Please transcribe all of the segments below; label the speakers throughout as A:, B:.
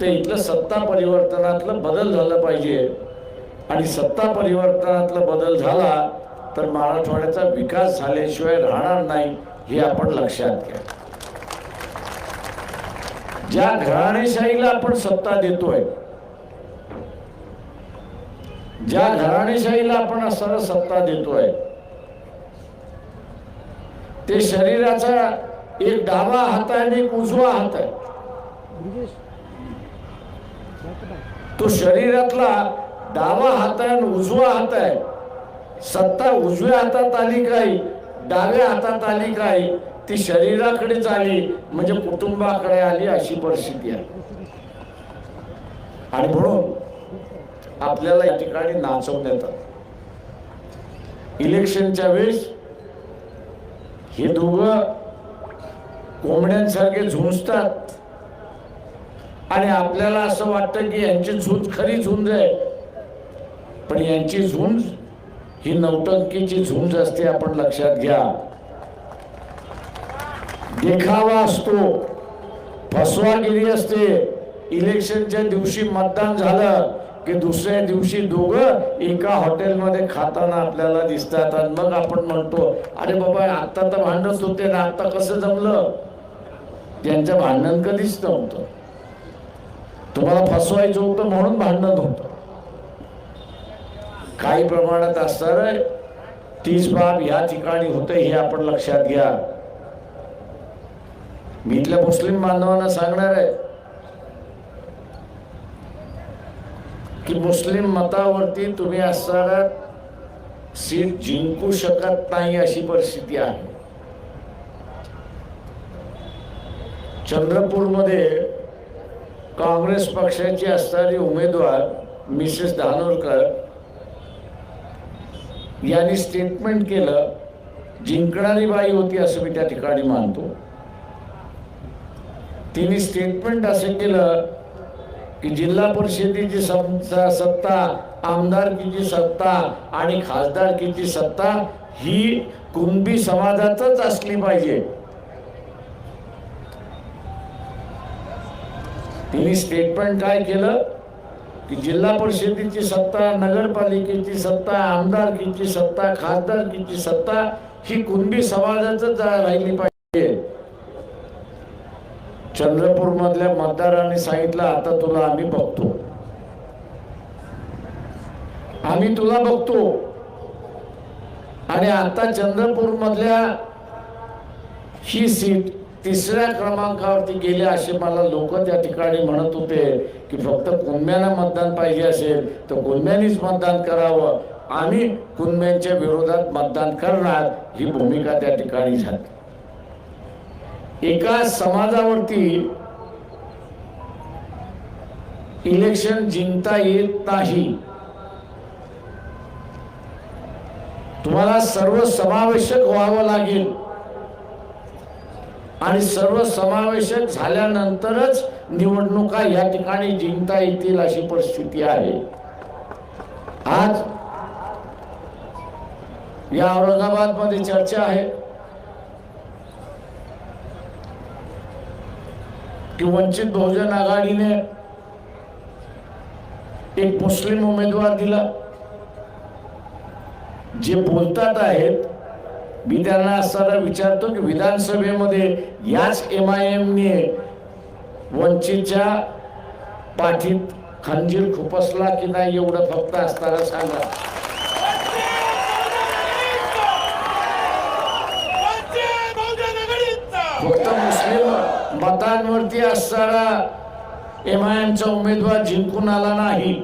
A: ते इथलं सत्ता परिवर्तनातलं बदल झालं पाहिजे. आणि सत्ता परिवर्तनातला बदल झाला तर मराठवाड्याचा विकास झाल्याशिवाय राहणार नाही हे आपण लक्षात घ्या. ज्या घराणेशाहीला आपण सत्ता देतोय ज्या घराणेशाहीला आपण असताना सत्ता देतोय ते शरीराचा एक डावा हात आहे आणि एक उजवा हात आहे. तो शरीरातला डावा हात आहे आणि उजवा हात आहे. सत्ता उजव्या हातात आली काही डाव्या हातात आली काही ती शरीराकडेच आली म्हणजे कुटुंबाकडे आली अशी परिस्थिती आहे. आणि म्हणून आपल्याला या ठिकाणी नाचवण्यात येतात इलेक्शनच्या वेळेस हे दोघं कोंबड्यांसारखे झुंजतात. आणि आपल्याला असं वाटतं की यांची झुंज खरी झुंज आहे. पण यांची झुंज ही नौटंकीची झुंज असते आपण लक्षात घ्या. देखावा असतो. फसवागिरी असते. इलेक्शनच्या दिवशी मतदान झालं की दुसऱ्या दिवशी दोघं एका हॉटेलमध्ये खाताना आपल्याला दिसतात. आणि मग आपण म्हणतो अरे बाबा आता तर भांडत होते ना आता कसं जमलं? त्यांचं भांडण कधीच नव्हतं. तुम्हाला फसवायचं होतं म्हणून भांडण होतं. काही प्रमाणात असणार तीच बाब या ठिकाणी होते हे आपण लक्षात घ्या. मी इथल्या मुस्लिम बांधवांना सांगणार आहे की मुस्लिम मतावरती तुम्ही असणारा सीट जिंकू शकत नाही अशी परिस्थिती आहे. चंद्रपूरमध्ये काँग्रेस पक्षाची असणारी उमेदवार मिसेस धानोरकर यांनी स्टेटमेंट केलं जिंकणारी बाई होती असं मी त्या ठिकाणी मानतो. तिने स्टेटमेंट असं केलं की जिल्हा परिषदेची सत्ता आमदारकीची सत्ता आणि खासदारकीची सत्ता ही कुणबी समाजातच असली पाहिजे. तिने स्टेटमेंट काय केलं? की जिल्हा परिषदेची सत्ता नगरपालिकेची सत्ता आमदारकीची सत्ता खासदारकीची सत्ता ही कुणबी समाजातच राहिली पाहिजे. चंद्रपूर मधल्या मतदारांनी सांगितलं आता तुला आम्ही बघतो. आम्ही तुला बघतो. आणि आता चंद्रपूर मधल्या ही सीट तिसऱ्या क्रमांकावरती गेले असे मला लोक त्या ठिकाणी म्हणत होते की फक्त कुंभ्यांना मतदान पाहिजे असेल तर कुंभ्यांनीच मतदान करावं. आम्ही कुंभ्यांच्या विरोधात मतदान करणार ही भूमिका त्या ठिकाणी झाली. एका समाजावरती इलेक्शन जिंकता येत नाही. तुम्हाला सर्व समावेशक व्हावं लागेल. आणि सर्व समावेशक झाल्यानंतरच निवडणुका या ठिकाणी जिंकता येतील अशी परिस्थिती आहे. आज या औरंगाबादमध्ये चर्चा आहे. की वंचित बहुजन आघाडीने एक मुस्लिम उमेदवार दिला. जे बोलतात आहेत मी त्यांना असताना विचारतो की विधानसभेमध्ये याच एम आय एमने वंचितच्या पाठीत खंजीर खुपसला की नाही एवढं फक्त असताना सांगा. फक्त मुस्लिम मतांवरती असणारा एम आय एमचा उमेदवार जिंकून आला नाही.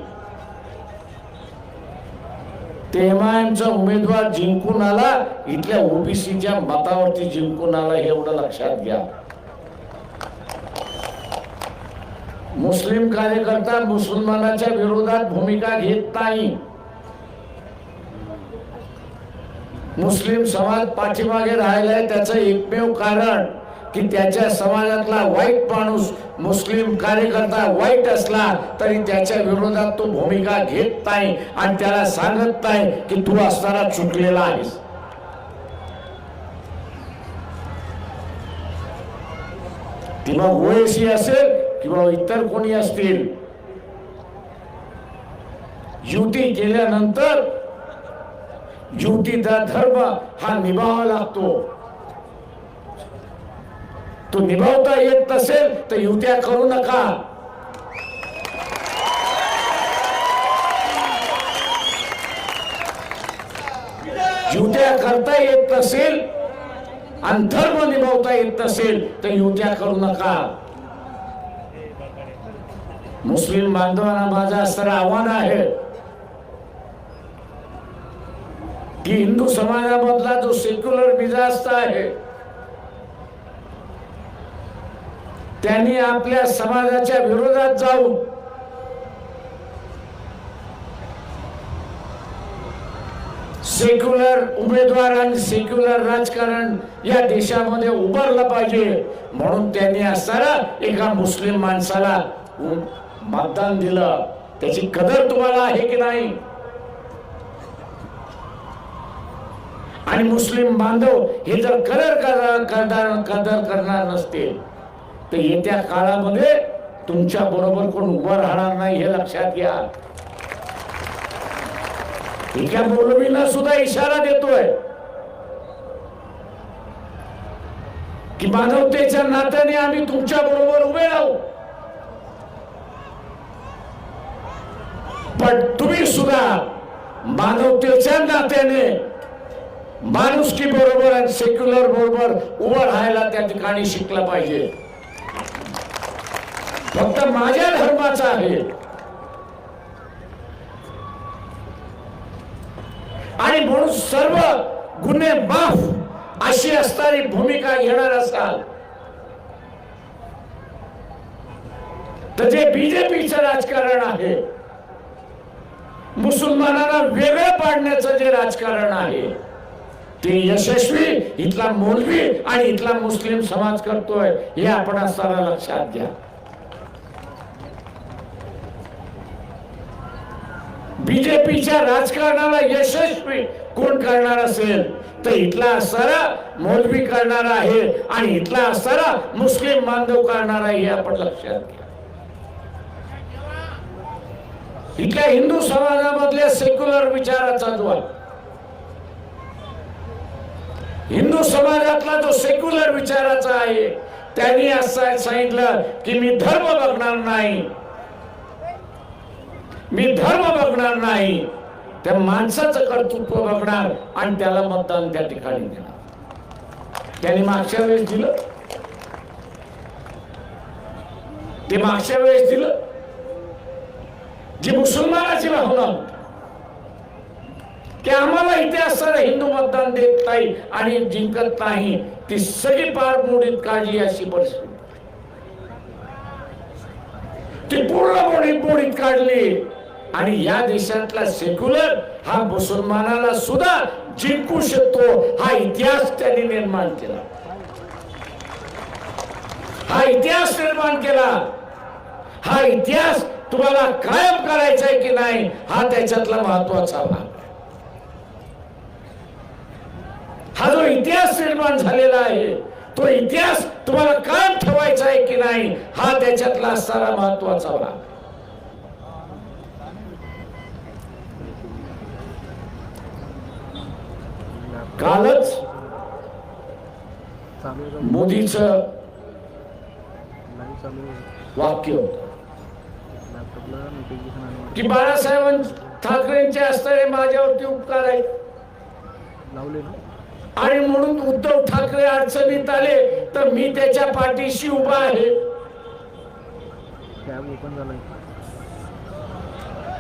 A: ते एम आय एमचा उमेदवार जिंकून आला इथल्या ओबीसीच्या मतावरती जिंकून आला एवढं लक्षात घ्या. मुस्लिम कार्यकर्ता मुसलमानाच्या विरोधात भूमिका घेत नाही. मुस्लिम समाज पाठीमागे राहिलाय त्याचं एकमेव कारण की त्याच्या समाजातला वाईट माणूस मुस्लिम कार्यकर्ता वाईट असला तरी त्याच्या विरोधात तो भूमिका घेत नाही आणि त्याला सांगत नाही की तू असणारा चुकलेला आहेस. किंवा ओएसी असेल किंवा इतर कोणी असतील युती केल्यानंतर युतीचा धर्म हा निभावा लागतो तो निभावता येत नसेल तर युत्या करू नका युत्या करता येत नसेल आणि धर्म निभावता येत नसेल तर युत्या करू नका. मुस्लिम बांधवांना माझं असणारं आव्हान आहे की हिंदू समाजामधला जो सेक्युलर मिजाज आहे त्यांनी आपल्या समाजाच्या विरोधात जाऊन सेक्युलर उमेदवार आणि सेक्युलर राजकारण या देशामध्ये उभारलं पाहिजे. म्हणून त्यांनी असताना एका मुस्लिम माणसाला मतदान दिलं. त्याची कदर तुम्हाला आहे की नाही? आणि मुस्लिम बांधव हे जर कदर करणार कदर कदर करणार नसतील तर येत्या काळामध्ये तुमच्या बरोबर कोण उभं राहणार नाही हे लक्षात घ्या. एका मौलवीला सुद्धा इशारा देतोय की मानवतेच्या नात्याने आम्ही तुमच्या बरोबर उभे राहू. पण तुम्ही सुद्धा मानवतेच्या नात्याने माणुसकी बरोबर आणि सेक्युलर बरोबर उभं राहायला त्या ठिकाणी शिकलं पाहिजे. फक्त माझ्या धर्माचा आहे. आणि म्हणून सर्व गुन्हे माफ अशी असणारी भूमिका घेणार असाल. तर जे बीजेपीचं राजकारण आहे मुसलमानांना वेगळं पाडण्याचं जे राजकारण आहे ते यशस्वी इथला मौलवी आणि इथला मुस्लिम समाज करतोय हे आपण असताना लक्षात घ्या. बीजेपीच्या राजकारणाला यशस्वी कोण करणार असेल? तर इथला असणारा मौलवी करणारा आहे आणि इथला असारा मुस्लिम बांधव करणारा हे आपण लक्षात घ्या. इथल्या हिंदू समाजामधल्या सेक्युलर विचाराचा जो आहे. हिंदू समाजातला जो सेक्युलर विचाराचा आहे त्यांनी असं सांगितलं की मी धर्म बघणार नाही. मी धर्म बघणार नाही. त्या माणसाचं कर्तृत्व बघणार आणि त्याला मतदान त्या ठिकाणी देणार. त्यांनी मागच्या वेळेस दिलं. ते मागच्या वेळेस दिलं. जी मुसलमानाची भावना होती. की आम्हाला इथे असताना हिंदू मतदान देत नाही आणि जिंकत नाही ती सगळी पार मोडीत काळजी अशी परिस्थिती ती पूर्ण मोडीत काढली. आणि या देशातला सेक्युलर हा मुसलमानाला सुद्धा जिंकू शकतो हा इतिहास त्यांनी निर्माण केला. हा इतिहास निर्माण केला. हा इतिहास तुम्हाला कायम करायचा आहे की नाही हा त्याच्यातला महत्त्वाचा भाग. हा जो इतिहास निर्माण झालेला आहे तो इतिहास तुम्हाला कायम ठेवायचा आहे की नाही हा त्याच्यातला असणारा महत्त्वाचा भाग. कालच मोदीच
B: मोदीचं
A: वाक्य होत. की बाळासाहेब ठाकरेंचे असणारे माझ्यावरती उपकार आहेत.
B: लावले ना?
A: आणि म्हणून उद्धव ठाकरे अडचणीत आले तर मी त्याच्या पाठीशी उभा आहे.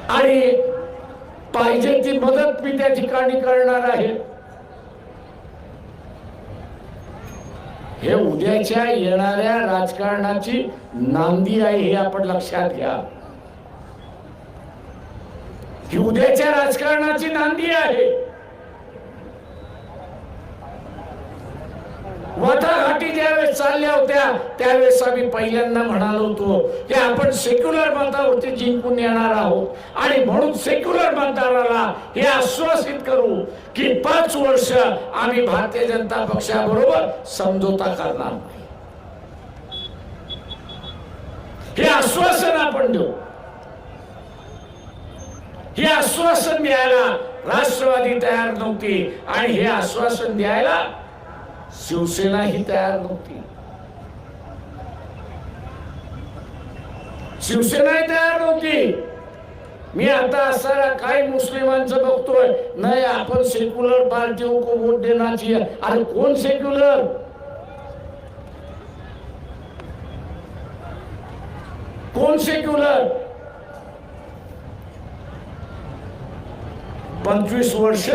A: आणि पाहिजे ती मदत मी त्या ठिकाणी करणार आहे. हे उद्याच्या येणाऱ्या राजकारणाची नांदी आहे हे आपण लक्षात घ्या. ही उद्याच्या राजकारणाची नांदी आहे. वाटाघाटी ज्यावेळेस चालल्या होत्या त्यावेळेस आम्ही पहिल्यांदा म्हणालो होतो की आपण सेक्युलर मतावरती जिंकून येणार आहोत. आणि म्हणून सेक्युलर मतदाराला हे आश्वासित करू की पाच वर्ष आम्ही भारतीय जनता पक्षाबरोबर समझोता करणार नाही. हे आश्वासन आपण देऊ. हे आश्वासन द्यायला राष्ट्रवादी तयार नव्हती आणि हे आश्वासन द्यायला शिवसेना ही तयार नव्हती शिवसेनाही तयार नव्हती मी आता असणाऱ्या काही मुस्लिमांचं बघतोय नाही आपण सेक्युलर पार्टी को वोट देण्याची अरे कोण सेक्युलर कोण सेक्युलर पंचवीस वर्ष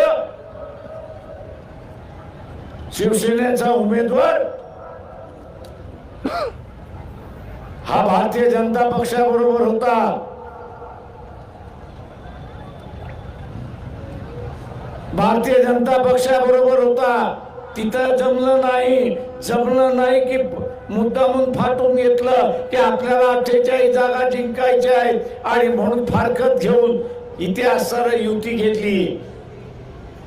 A: शिवसेनेचा उमेदवार? हा भारतीय जनता पक्षाबरोबर होता. भारतीय जनता पक्षाबरोबर होता. तिथं जमलं नाही जमलं नाही की मुद्दामून फाटून घेतलं की आपल्याला अठ्ठेचाळीस जागा जिंकायच्या आहेत. आणि म्हणून फारकत घेऊन इथे असणारं युती घेतली.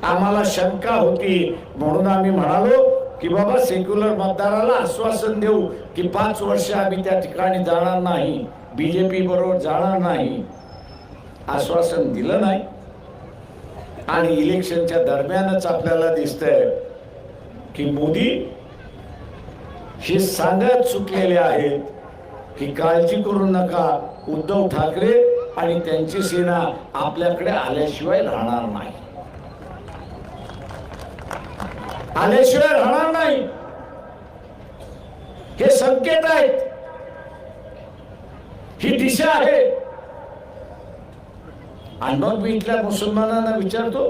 A: आम्हाला शंका होती. म्हणून आम्ही म्हणालो की बाबा सेक्युलर मतदाराला आश्वासन देऊ की पाच वर्ष आम्ही त्या ठिकाणी जाणार नाही. बीजेपी बरोबर जाणार नाही. आश्वासन दिलं नाही. आणि इलेक्शनच्या दरम्यानच आपल्याला दिसतंय की मोदी हे सांगत चुकलेले आहेत की काळजी करू नका उद्धव ठाकरे आणि त्यांची सेना आपल्याकडे आल्याशिवाय राहणार नाही. आल्याशिवाय राहणार नाही। हे संकेत आहेत ही दिशा आहे आणि मग मी इथल्या मुसलमानांना विचारतो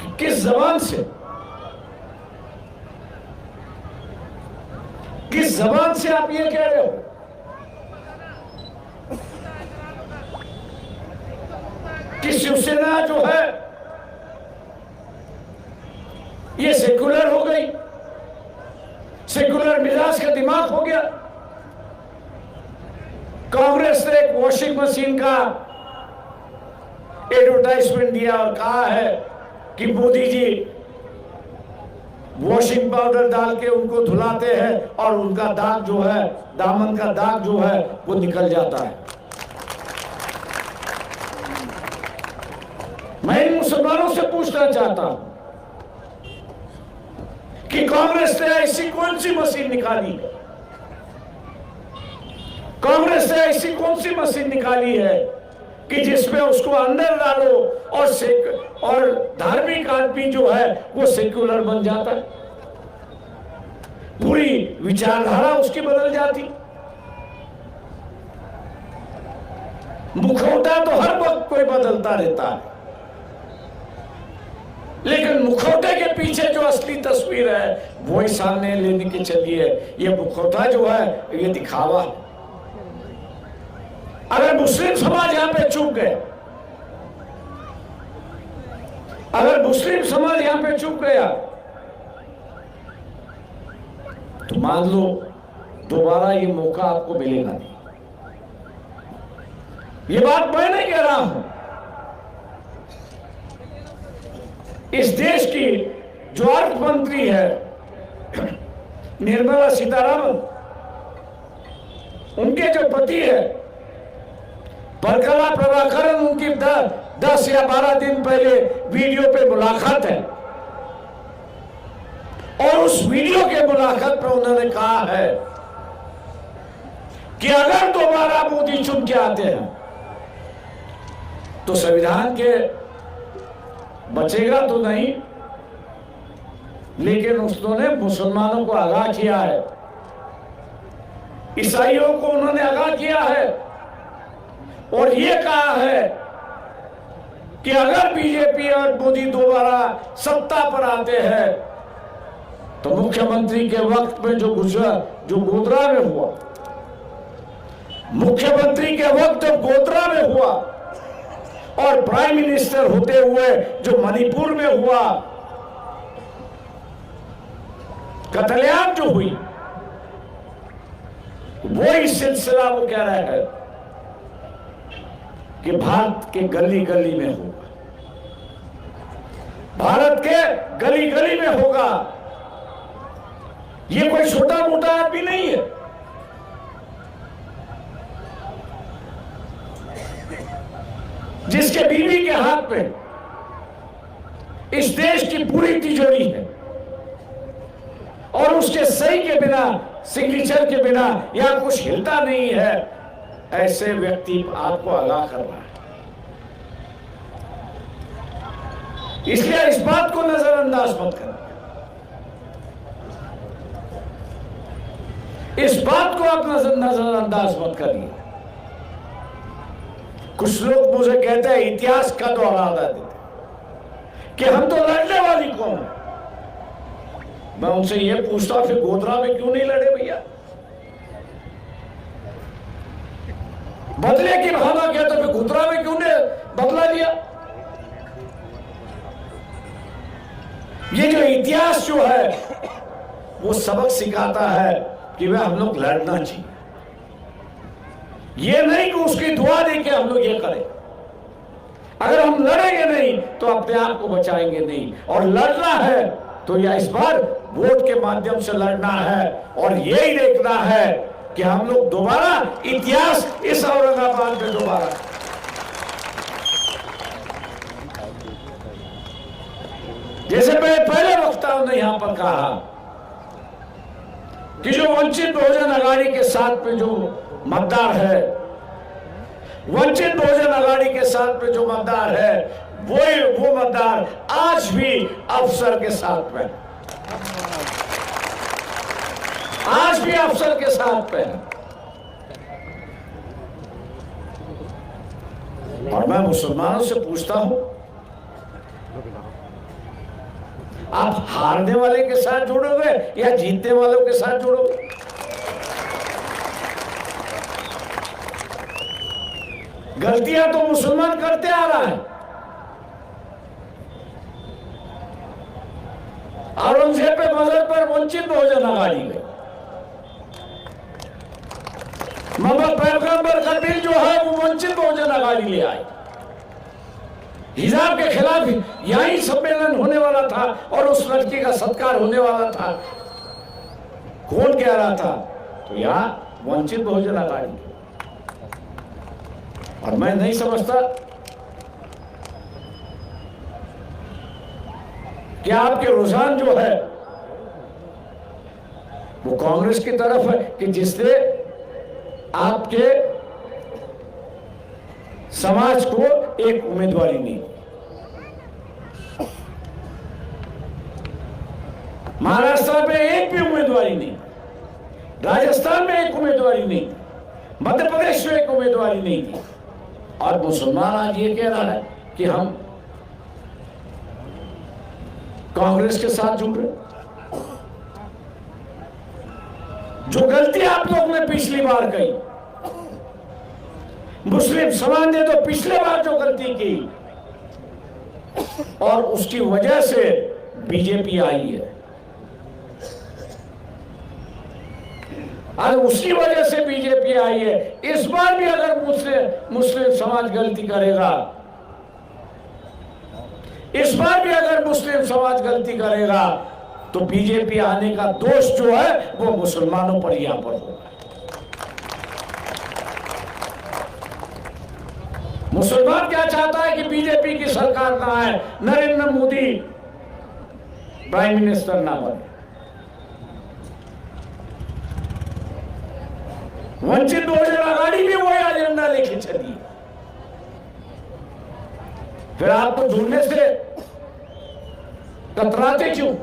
A: कि किस जबान से? किस जबान से आप ये कह रहे हो? कि शिवसेना जो है ये सेकुलर हो गई। सेकुलर मिजाज का दिमाग हो गया। कांग्रेस ने एक वॉशिंग मशीन का एडवर्टाइजमेंट दिया और कहा है कि मोदी जी वॉशिंग पाउडर डाल के उनको धुलाते हैं और उनका दाग जो है, दामन का दाग जो है, वो निकल जाता है। मैं इन मुसलमानों से पूछना चाहता हूँ कि कांग्रेस ने ऐसी कौन सी मशीन निकाली? कांग्रेस ने ऐसी कौन सी मशीन निकाली है कि जिसमें उसको अंदर डालो और और धार्मिक आदमी जो है, वो सेक्युलर बन जाता है? पूरी विचारधारा उसकी बदल जाती। मुखौटा तो हर वक्त कोई बदलता रहता है। लेकिन मुखौटे के पीछे जो असली तस्वीर है, वो ही सामने लेने की चलिए ये मुखौटा जो है, ये दिखावा अगर मुस्लिम समाज यहाँ पे चूक गए, अगर मुस्लिम समाज यहाँ पे चूक गया तो मान लो, दोबारा ये मौका आपको मिलेगा नहीं। ये बात मैं नहीं कह रहा हूँ। इस देश की जो अर्थ मंत्री है, निर्मला सीतारामन, उनके जो पति है परकला प्रभाकरन उनकी दस या बारह दिन पहले वीडियो पे मुलाकात है। और उस वीडियो के मुलाकात पर उन्होंने कहा है कि अगर दोबारा मोदी चुन के आते हैं तो संविधान के बचेगा तो नहीं। लेकिन उसने मुसलमानों को आगाह किया है। ईसाइयों को उन्होंने आगाह किया है। और ये कहा है कि अगर बीजेपी और मोदी दोबारा सत्ता पर आते हैं तो मुख्यमंत्री के वक्त में जो गुजरा, जो गोधरा में हुआ, मुख्यमंत्री के वक्त गोधरा में हुआ और प्राइम मिनिस्टर होते हुए जो मणिपुर में हुआ, कतलेआम जो हुई वो इस सिलसिला वो कह रहा है कि भारत के गली गली में होगा। भारत के गली गली में होगा। ये कोई छोटा मोटा आदमी नहीं है। जिसके बीवी के हाथ में इस देश की पूरी तिजोरी है। और उसके सही के बिना, सिग्नेचर के बिना या कुछ हिलता नहीं है, ऐसे व्यक्ति आपको आगाह कर रहा है। इसलिए इस बात को नजरअंदाज मत करना। इस बात को आप नज़र नजरअंदाज मत करिए। कुछ लोग मुझे कहते हैं, इतिहास का दोहराना देते कि हम तो लड़ने वाली कौन मैं उनसे ये पूछता फिर गोधरा में क्यों नहीं लड़े भैया? बदले की भावना क्या तो फिर गोधरा में क्यों ने बदला लिया? ये जो इतिहास जो है, वो सबक सिखाता है कि वह हम लोग लड़ना चाहिए। ये नहीं कि उसकी दुआ दे के हम लोग ये करें। अगर हम लड़ेंगे नहीं तो अपने आप को बचाएँगे नहीं। और लड़ना है तो या इस बार वोट के माध्यम से लड़ना है और यही देखना है कि हम लोग दोबारा इतिहास इस औरंगाबाद में दोबारा। जैसे मैं पहले वक्ताओं ने यहाँ पर कहा कि जो वंचित बहुजन अघाड़ी के साथ में जो मतदार है। वंचित बहुजन अघाड़ी के साथ में जो मतदार है वो वो मतदार आज भी अफसर के साथ में आज भी अफसर के साथ में और मैं मुसलमानों से पूछता हूँ, आप हारने वाले के साथ जुड़ोगे या जीतने वालों के साथ जुड़ोगे? गलतियाँ तो मुसलमान करते आ रहा है। औरंगज़ेब पे मज़हब पर वंचित बहुजन अघाड़ी में। मोहम्मद पैगंबर का दिल जो है, वो वंचित बहुजन अघाड़ी ले आए। हिजाब के खिलाफ यही सम्मेलन होने वाला था और उस लड़की का सत्कार होने वाला था। कौन कह रहा था? तो यहाँ वंचित बहुजन अघाड़ी और मैं नहीं समझता कि आपके रुझान जो है वो कांग्रेस की तरफ़ है कि जिससे आपके समाज को एक उम्मीदवारी नहीं महाराष्ट्र में एक भी उम्मीदवारी नहीं राजस्थान में एक उम्मीदवारी नहीं मध्य प्रदेश में एक उम्मीदवारी नहीं थी और मुसलमान आज ये कह रहा है कि हम कांग्रेस के साथ जुड़ रहे जो गलती आप लोग ने पिछली बार कही, मुस्लिम समाज ने तो पिछले बार जो गलती की, और उसकी वजह से बीजेपी आई है। और उसकी वजह से बीजेपी आई है। इस बार भी अगर मुस्लिम मुस्लिम समाज गलती करेगा, इस बार भी अगर मुस्लिम समाज गलती करेगा तो बीजेपी आने का दोष जो है, वो मुसलमानों पर यहाँ पर होगा। मुसलमान क्या चाहता है कि बीजेपी की सरकार कहाँ है नरेंद्र मोदी प्राइम मिनिस्टर ना बने। वंचित बहुजन आघाड़ी भी वही लेके चली फिर आपको जुड़ने से कतराते क्यों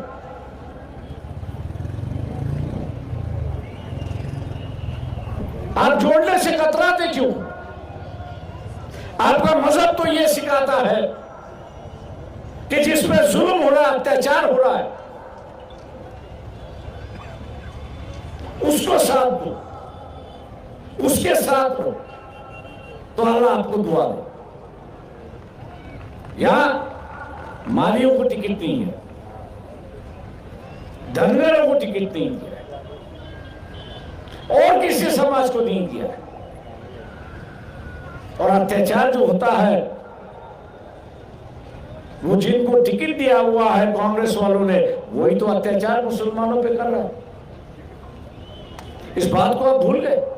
A: आप जोड़ने से कतराते क्यों आपका मज़हब तो यह सिखाता है कि जिसमें जुल्म हो रहा है अत्याचार हो रहा है उसको साथ दो उसके साथ हो तो अल्लाह आपको दुआ दे। यहाँ मालियों को टिकट नहीं है, धनगरों को टिकट नहीं दिया और किसी समाज को नहीं दिया और अत्याचार जो होता है, वो जिनको टिकट दिया हुआ है कांग्रेस वालों ने, वही तो अत्याचार मुसलमानों पे कर रहा है। इस बात को आप भूल गए।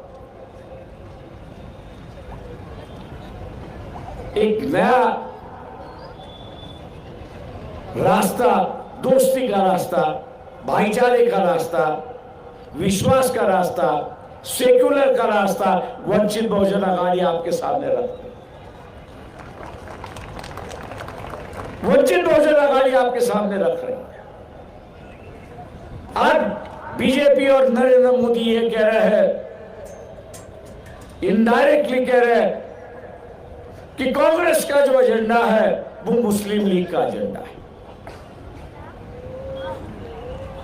A: एक नया रास्ता, दोस्ती का रास्ता, भाईचारे का रास्ता, विश्वास का रास्ता सेक्युलर का रास्ता, वंचित बहुजन अघाड़ी आपके सामने रखते। वंचित बहुजन अघाड़ी आपके सामने रख रही है आज बीजेपी और नरेंद्र मोदी ये कह रहे हैं इनडायरेक्टली कह रहे हैं कि कांग्रेस का जो एजेंडा है, वो मुस्लिम लीग का एजेंडा है।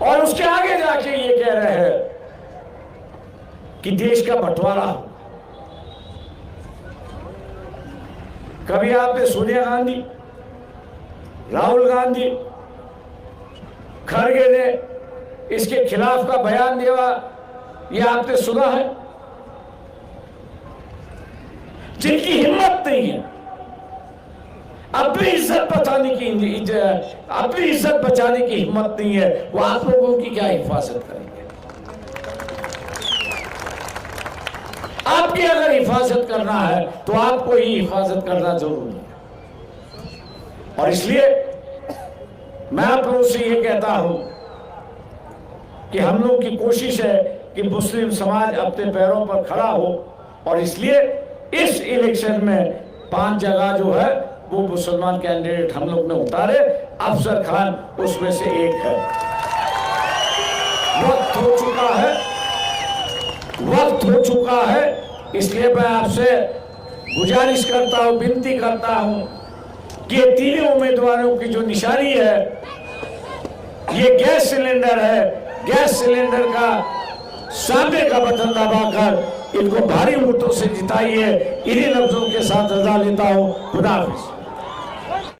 A: और उसके आगे जाके ये कह रहे हैं कि देश का बंटवारा हो। कभी आपने सोनिया गांधी, राहुल गांधी, खड़गे ने इसके खिलाफ का बयान दिया, ये आपने सुना है? जिनकी हिम्मत नहीं है। अपनी इज़्ज़त बचाने की अपनी इज़्ज़त बचाने की हिम्मत नहीं है। वो आप लोगों की क्या हिफाजत करेंगे? आपकी अगर हिफाजत करना है तो आपको ही हिफाजत करना ज़रूरी है। और इसलिए मैं आप लोगों से ये कहता हूँ कि हम लोग की कोशिश है कि मुस्लिम समाज अपने पैरों पर खड़ा हो। और इसलिए इस इलेक्शन में पाँच जगह जो है, वो मुसलमान कैंडिडेट हम लोग ने उतारे। अफसर खान उसमें से एक है। वक्त हो चुका है। वक्त हो चुका है। इसलिए मैं आपसे गुजारिश करता हूँ, विनती करता हूँ कि तीनों उम्मीदवारों की जो निशानी है, ये गैस सिलेंडर है। गैस सिलेंडर का सामने का बटन दबाकर इनको भारी वोटों से जिताइए। इन्हीं लफ्जों के साथ रजा लेता हूं। खुदा हाफिज।